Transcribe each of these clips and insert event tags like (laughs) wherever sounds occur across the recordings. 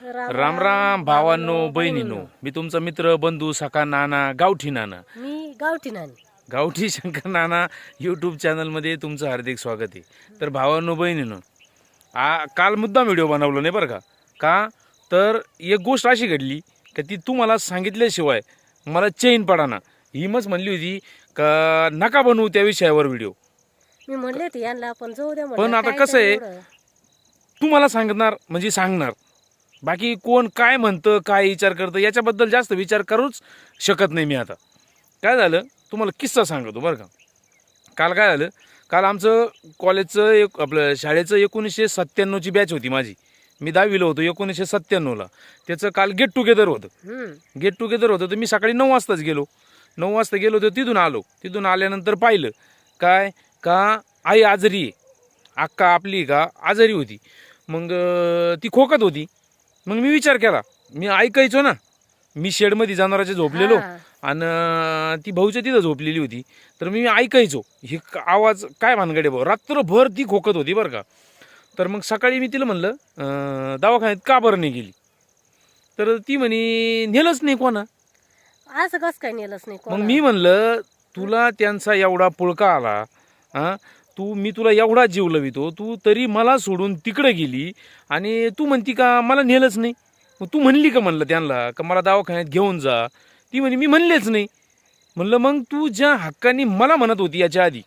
राम राम भावांनो बहिणीनो. मी तुमचा मित्र बंधू सखा नाना गावठी नाना. मी गावठी नानी. गावठी (laughs) शंकर नाना यूट्यूब चॅनलमध्ये तुमचं हार्दिक स्वागत आहे. तर भावांनो बहिणीनो आ काल मुद्दाम व्हिडिओ बनवला नाही बरं का? का? तर एक गोष्ट अशी घडली का ती तू मला सांगितल्याशिवाय मला चैन पडाना. ही मच म्हणली होती का नका बनवू त्या विषयावर व्हिडिओ. मी म्हणले यांना पण जाऊ द्या म्हणलं, पण आता कसं आहे? तू मला सांगणार म्हणजे सांगणार. बाकी कोण काय म्हणतं काय विचार करतं याच्याबद्दल जास्त विचार करूच शकत नाही मी आता. काय झालं? तुम्हाला किस्सा सांगतो बरं का. काल काय झालं? काल आमचं कॉलेजचं एक आपलं शाळेचं एकोणीसशे सत्त्याण्णवची बॅच होती माझी. मी दहावीला होतो एकोणीसशे सत्त्याण्णवला. त्याचं काल गेट टुगेदर होतं. गेट टुगेदर होतं तर मी सकाळी नऊ वाजताच गेलो. नऊ वाजता गेलो तर तिथून आलो. तिथून आल्यानंतर पाहिलं काय? का आई आजारी आहे. अक्का आपली का? आजारी होती. मग ती खोकत होती. मग मी विचार केला. मी ऐकायचो ना. मी शेडमध्ये जनावरांच्या झोपलेलो हा. आणि ती भाऊच्या तिथं झोपलेली होती. तर मी ऐकायचो. हे क- आवाज काय भानगडे भाऊ? रात्रभर ती खोकत होती बरं का. तर मग सकाळी मी तिला म्हणलं अं, दवाखान्यात का बरं नाही गेली? तर ती म्हणे नेलंच नाही कोणा. असं कस काय नेलंच नाही मग. मी म्हणलं तुला त्यांचा एवढा पुळका आला हा तू मी तुला एवढा जीव लवितो तू तरी मला सोडून तिकडे गेली आणि तू म्हणती का मला नेलंच नाही. मग तू म्हणली का म्हणलं त्यांना का मला दवाखान्यात घेऊन जा? ती म्हणे मी म्हणलेच नाही. म्हणलं मग तू ज्या हक्काने मला म्हणत होती याच्या आधी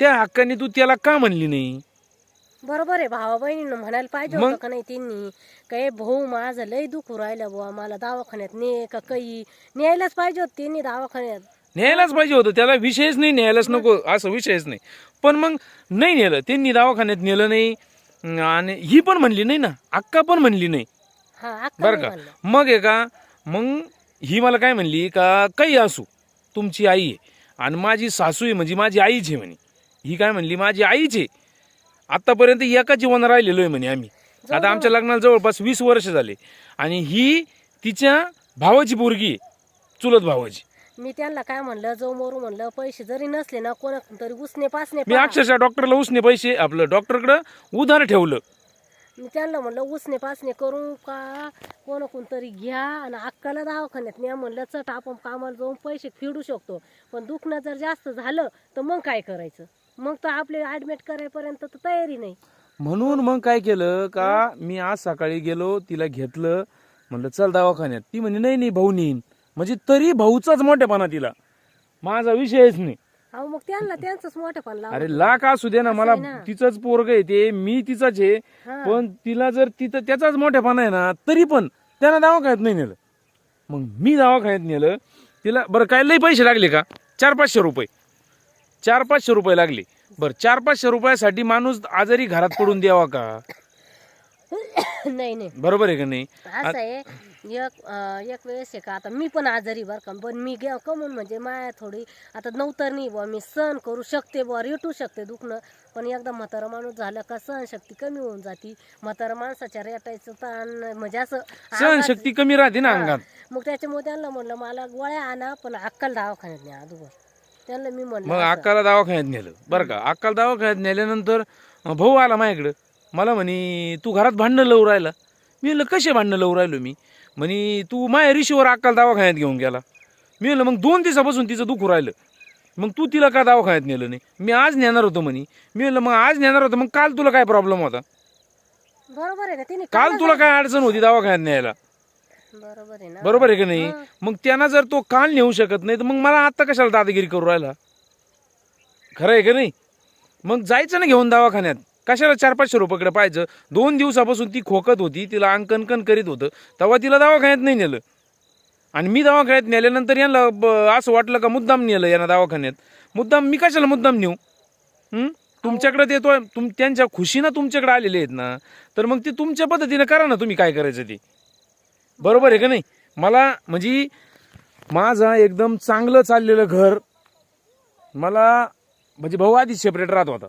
त्या हक्काने तू त्याला का म्हणली नाही? बरोबर आहे भावा बहिणीनं म्हणायला पाहिजे मग? होतं का नाही त्यांनी? काय भाऊ माझं लय दुखू राहिलं बुवा मला दवाखान्यात ने का काही? न्यायलाच पाहिजे होत त्यांनी दवाखान्यात. न्यायलाच पाहिजे होतं. त्याला विषयच नाही न्यायलाच नको. असं विषयच नाही. पण मग नाही नेलं. त्यांनी दवाखान्यात नेलं नाही. आणि ही पण म्हणली नाही ना. अक्का पण म्हणली नाही. बरं का. मग आहे का? मग ही मला काय म्हणली? का काही असू. तुमची आई आहे. आणि माझी सासू आहे म्हणजे माझी आईच आहे म्हणे. ही काय म्हणली? माझी आईच आहे. आतापर्यंत एका जीवन राहिलेलो आहे म्हणे आम्ही. आता आमच्या लग्नाला जवळपास वीस वर्ष झाले. आणि ही तिच्या भावाची पोरगी आहे. चुलत भावाची. मी त्यांना काय म्हणलं जाऊ मोरू म्हणलं पैसे जरी नसले ना कोणा तरी उसने पासने मी पहा. अक्षरशः डॉक्टरला उसने पैसे आपलं डॉक्टरकडं उधार ठेवलं. मी त्यांना म्हणलं उसने पासने करू का? कोण तरी घ्या आणि अक्काला दवाखान्यात न्या म्हणलं चट आपण कामाला जाऊन पैसे फेडू शकतो. पण दुखणं जर जास्त झालं तर मग काय करायचं? मग तर आपले ऍडमिट करायपर्यंत तर तयारी नाही. म्हणून मग काय केलं का मी आज सकाळी गेलो तिला घेतलं. म्हणलं चल दवाखान्यात. ती म्हणे नाही नाही भाऊ नेईन. म्हणजे तरी भाऊचाच मोठेपणा तिला. माझा विषयच नाही. अहो मग त्यांना त्यांचंच मोठं पण अरे लाख असू दे ना मला. तिचंच पोरग आहे ते मी तिचाच आहे. हा. पण तिला जर तिथं त्याचाच मोठेपणा आहे ना तरी पण त्यानं दवाखान्यात नाही नेलं. मग मी दवाखान्यात नेलं. तिला बरं काय लई पैसे लागले का? चार पाचशे रुपये. चार पाचशे रुपये लागले. बरं चार पाचशे रुपयासाठी माणूस आजारी घरात पडून द्यावा का? (coughs) नाही नाही. बरोबर आहे का नाही? असं आहे एक अं, एक वेळेस आहे का आता मी पण आजारी बरं का पण मी गे कमून म्हणजे माया थोडी आता नवतर नाही बुवा मी सहन करू शकते बुवा रेटू शकते दुखणं पण एकदा म्हातारा माणूस झालं का सहनशक्ती कमी होऊन जाती. म्हातारा माणसाच्या रेटायचं ताण म्हणजे असं सहनशक्ती कमी राहते ना. अंगात. मग त्याच्यामुळे त्यांना म्हणलं मला गोळ्या आणा पण अक्कल दवाखान्यात नाही अगोदर. त्यांना मी म्हणलं मग असं. अक्काला दवाखान्यात नेलं. बरं का अक्काला दवाखान्यात नेल्यानंतर अं, भाऊ आला माझ्याकडं. मला म्हणे तू घरात भांडणं लावू राहिला. मी म्हणलं कसे भांडणं लावू राहिलो मी? म्हणे तू माझ्या ऋषीवर अक्काला दवाखान्यात घेऊन गेला. मी म्हणलं मग दोन दिवसापासून तिचं दुखू राहिलं. मग तू तिला का दवाखान्यात नेलं नाही? मी आज नेणार होतो म्हणे. मी म्हणलं मग आज नेणार होतो मग काल तुला काय प्रॉब्लेम होता? बरोबर आहे ना तिने काल तुला काय अडचण होती दवाखान्यात न्यायला? बरोबर आहे ना. बरोबर आहे का नाही. मग त्यांना जर तो काल नेऊ शकत नाही तर मग मला आत्ता कशाला दादागिरी करू राहिला? खरं आहे का नाही? मग जायचं ना घेऊन दवाखान्यात. कशाला चार पाचशे रुपयाकडे पाहायचं? दोन दिवसापासून ती खोकत होती तिला अंकनकन करीत होतं. तेव्हा तिला दवाखान्यात नाही नेलं. आणि मी दवाखान्यात नेल्यानंतर यांना ब- असं वाटलं का मुद्दाम नेलं यांना दवाखान्यात. मुद्दाम मी कशाला मुद्दाम नेऊ? तुमच्याकडे देतो तुम त्यांच्या खुशीनं तुमच्याकडे आलेले आहेत ना तर मग ते तुमच्या पद्धतीनं करा ना तुम्ही काय करायचं ते. बरोबर आहे का नाही? मला म्हणजे माझं एकदम चांगलं चाललेलं घर मला म्हणजे भाऊ आधीच सेपरेट राहत होता.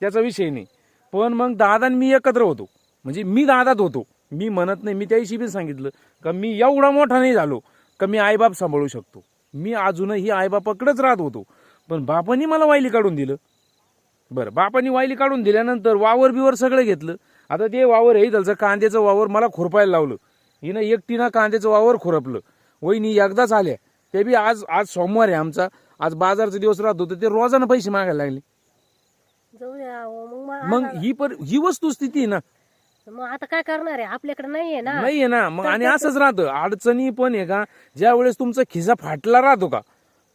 त्याचा विषय नाही. पण मग दादा आणि मी एकत्र होतो. म्हणजे मी दादात होतो. मी म्हणत नाही मी त्याविषयी बी सांगितलं का मी एवढा मोठा नाही झालो का मी आईबाप सांभाळू शकतो. मी अजूनही आईबापाकडेच राहत होतो. पण बापानी मला वायली काढून दिलं. बरं बापानी वायली काढून दिल्यानंतर वावर बिवर सगळं घेतलं. आता ते वावर हे त्याचं कांद्याचं वावर मला खुरपायला लावलं. हिनं एकटीनं कांद्याचं वावर खुरपलं. वहिनी एकदाच आल्या. ते बी आज आज सोमवार आहे आमचा. आज बाजारचा दिवस राहत तर ते रोजानं पैसे मागायला लागले. जाऊ द्या अहो, मग ही पर ही वस्तुस्थिती आहे ना. मग आता काय करणार आहे? आपल्याकडे नाहीये ना. नाहीये ना. मग आणि असंच राहतं. अडचणी पण आहे का? ज्या वेळेस तुमचा खिसा फाटला राहतो का?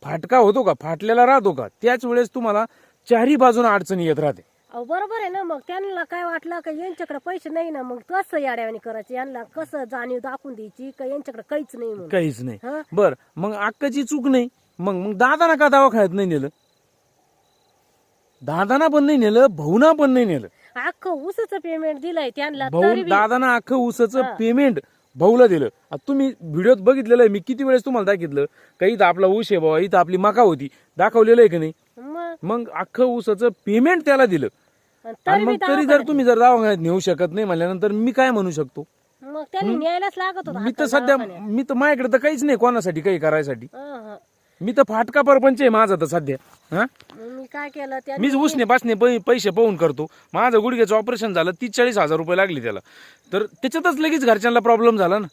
फाटका होतो का? फाटलेला राहतो का? त्याच वेळेस तुम्हाला चारही बाजून अडचणी येत राहते. अहो बरोबर आहे ना. मग त्यांना काय वाटलं का यांच्याकडे पैसे नाही ना? मग कसं याड्यावानी करायचं? यांना कसं जाणीव दाखवून द्यायची का यांच्याकडे काहीच नाही म्हणून? काहीच नाही. हं? बर. मग अक्काची चूक नाही. मग मग दादाना का दवाखान्यात नाही नेलं? दादाना पण नाही नेलं भाऊना पण नाही नेलं. अख्खं ऊसाचं पेमेंट दिलंय त्यांना भाऊ तरी बी- दादाना अख्खं ऊसाचं. पेमेंट भाऊला दिलं. आता तुम्ही व्हिडिओत बघितलेलं आहे मी किती वेळेस तुम्हाला दाखितलं का इथं आपला ऊस आहे बाबा इथं आपली मका होती दाखवलेलं आहे की नाही? मग? मग अख्खं ऊसाचं पेमेंट त्याला दिलं. आणि तरी बी मग तरी जर दवाखान्यात- तुम्ही जर दवाखान्यात नेऊ शकत नाही म्हणल्यानंतर मी काय म्हणू शकतो? मग त्यांनी न्यायलाच लागत होता मी तर सध्या. मी तर माझ्याकडे तर काहीच नाही कोणासाठी काही करायसाठी. मी तर फाटका परपंच आहे माझा तर सध्या हा? मग मी काय केलं मीच उसने पासने पै- पैसे पाहून करतो. माझं गुडघ्याचं ऑपरेशन झालं तीस चाळीस हजार रुपये लागले त्याला. तर त्याच्यातच लगेच घरच्यांना प्रॉब्लेम झाला ना.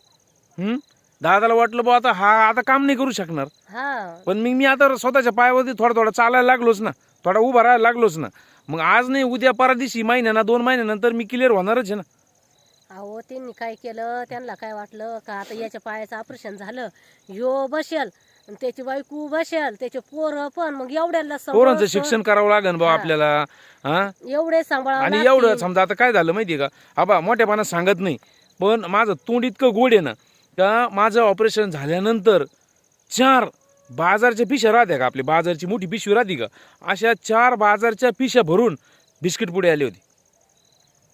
हम्म? दादाला वाटलं बा आता हा आता काम नाही करू शकणार. हा. पण मग मी आता स्वतःच्या पायावरती थोडा थोडा चालायला लागलोच ना. थोडा उभा राहायला लागलोच ना. मग आज नाही उद्या परदिवशी महिन्याना दोन महिन्यानंतर मी क्लिअर होणारच आहे ना. अहो त्यांनी काय केलं त्यांना काय वाटलं का आता याच्या पायाचं ऑपरेशन झालं? ह्यो बसेल. आणि त्याची बायको बसेल त्याचे पोरं पण मग एवढ्याला पोरांचं शिक्षण करावं लागेल बा. आपल्याला हा? एवढे सांभाळ आणि एवढं समजा आता काय झालं माहितीये का? आबा मोठ्यापणा सांगत नाही. पण माझं तोंड इतकं गोड आहे ना का माझं ऑपरेशन झाल्यानंतर चार बाजारच्या पिशव्या राहत्या का आपली बाजारची मोठी पिशवी राहते का? अशा चार बाजारच्या पिशव्या भरून बिस्किट पुढे आली होती.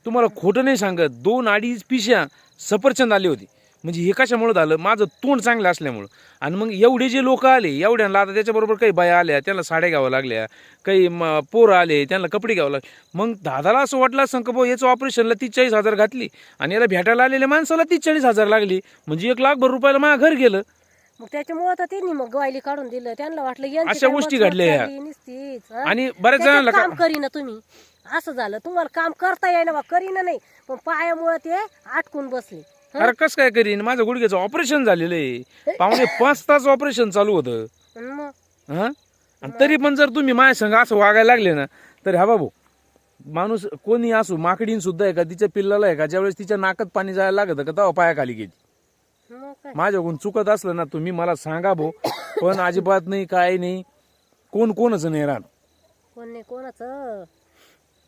तुम्हाला खोटं नाही सांगत दोन अडीच पिशा सफरचंद आली होती. म्हणजे हे कशामुळे झालं? माझं तोंड चांगलं असल्यामुळं. आणि मग एवढे जे लोक आले एवढ्यांना आता त्याच्याबरोबर काही बाया आल्या त्यांना साड्या घ्याव्या लागल्या काही म- पोरं आले त्यांना कपडे घ्यावं लागले. मग दादाला असं वाटलं असं का भाऊ याचं ऑपरेशनला तीस चाळीस हजार घातली आणि याला भेटायला आलेल्या माणसाला तीस चाळीस हजार लागली. म्हणजे एक लाखभर रुपयाला माझं घर गेलं. मग त्याच्यामुळे तर त्यांनी मग ग्वायली काढून दिलं. त्यांना वाटलं अशा गोष्टी घडल्या? आणि बऱ्याच जणांना काम करीना तुम्ही. असं झालं. तुम्हाला काम करता येईना बा करीना नाही. पण पायामुळे ते आटकून बसले? अरे कसं काय करीन? माझं गुडघ्याचं ऑपरेशन झालेलं आहे. पावणे पाच तास ऑपरेशन चालू होतं. आणि मग? हा? आणि तरी पण जर तुम्ही माझ्या संग असं वागायला लागले ना तर हा बाबू माणूस कोणी असू माकडीन सुद्धा आहे का तिच्या पिल्लाला आहे का ज्यावेळेस तिच्या नाकात पाणी जायला लागतं का तेव्हा पायाखाली काय? माझ्याकडून चुकत असलं ना तुम्ही मला सांगा भाऊ पण अजिबात नाही काय नाही कोण कोणच नाही राहत कोण नाही कोणाचं?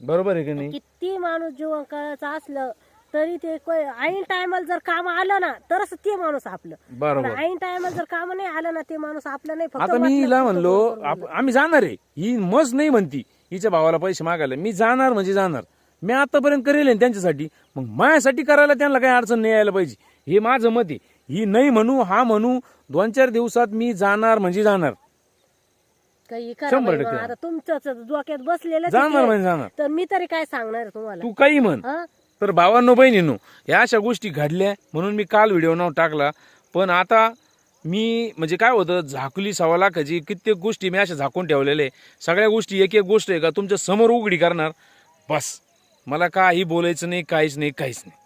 बरोबर आहे की नाही? किती माणूस जीवन करायचं असलं तरी ते ऐन टायमाला जर काम आलं ना तरच ते माणूस आपलं. बरोबर. ऐन टायमाला जर काम नाही आलं ना ते माणूस आपलं नाही फक्त आता मी वाटलं हिला म्हणलो आप-. आम्ही जाणार आहे. ही मस्त नाही म्हणती. हिच्या भावाला पैसे मागायला. मी जाणार म्हणजे जाणार. मी आतापर्यंत करेल आहे त्यांच्यासाठी. मग माझ्यासाठी करायला त्यांना काही अडचण नाही यायला पाहिजे. हे माझं मत आहे. ही नाही म्हणू हा म्हणू दोन चार दिवसात मी जाणार म्हणजे जाणार. काही करा शंभर बाई, टक्के. आता डोक्यात बसलेलं जाणार म्हणजे जाणार. तर मी तरी काय सांगणार आहे तुम्हाला? तू काही म्हण. हा? तर भावांनो बहिणींनो या अशा गोष्टी घडल्या म्हणून मी काल व्हिडिओ नाव टाकला. पण आता मी म्हणजे काय होतं झाकली सव्वा लाखाची कित्येक गोष्टी मी अशा झाकून ठेवलेल्या आहे सगळ्या गोष्टी एक एक गोष्ट आहे का तुमच्यासमोर उघडी करणार? बस. मला काही बोलायचं नाही काहीच नाही काहीच नाही.